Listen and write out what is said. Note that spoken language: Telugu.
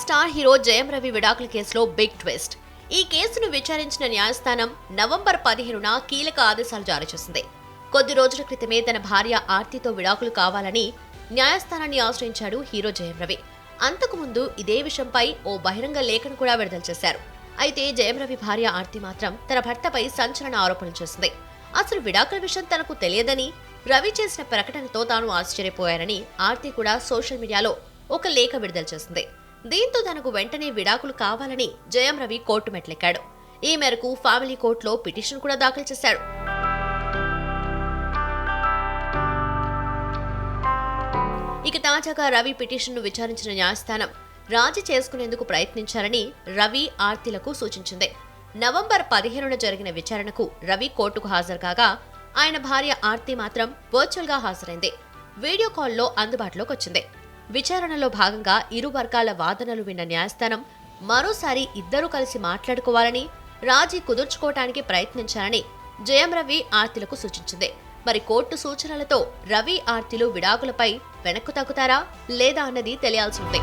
స్టార్ హీరో జయం రవి విడాకుల కేసులో బిగ్ ట్విస్ట్. ఈ కేసును విచారించిన న్యాయస్థానం నవంబర్ పదిహేనున కీలక ఆదేశాలు జారీ చేసింది. కొద్ది రోజుల క్రితమే తన భార్య ఆర్తితో విడాకులు కావాలని న్యాయస్థానాన్ని ఆశ్రయించాడు హీరో జయం రవి. అంతకుముందు ఇదే విషయంపై ఓ బహిరంగ లేఖను కూడా విడుదల చేశారు. అయితే జయం రవి భార్య ఆర్తి మాత్రం తన భర్తపై సంచలన ఆరోపణలు చేసింది. అసలు విడాకుల విషయం తనకు తెలియదని రవి చేసిన ప్రకటనతో తాను ఆశ్చర్యపోయారని ఆర్తి కూడా సోషల్ మీడియాలో ఒక లేఖ విడుదల చేసింది. దీంతో తనకు వెంటనే విడాకులు కావాలని జయం రవి కోర్టు మెట్లెక్కాడు. ఈ మేరకు ఫ్యామిలీ కోర్టులో పిటిషన్ కూడా దాఖలు చేశాడు. ఇక తాజాగా రవి పిటిషన్ను విచారించిన న్యాయస్థానం రాజీ చేసుకునేందుకు ప్రయత్నించారని రవి ఆర్తిలకు సూచించింది. నవంబర్ పదిహేనున జరిగిన విచారణకు రవి కోర్టుకు హాజరు కాగా ఆయన భార్య ఆర్తి మాత్రం వర్చువల్గా హాజరైంది. వీడియో కాల్లో అందుబాటులోకి వచ్చింది. విచారణలో భాగంగా ఇరు వర్గాల వాదనలు విన్న న్యాయస్థానం మరోసారి ఇద్దరూ కలిసి మాట్లాడుకోవాలని రాజీ కుదుర్చుకోవటానికి ప్రయత్నించాలని జయం రవి ఆర్తిలకు సూచించింది. మరి కోర్టు సూచనలతో రవి ఆర్తిలు విడాకులపై వెనక్కు తగ్గుతారా లేదా అన్నది తెలియాల్సి ఉంది.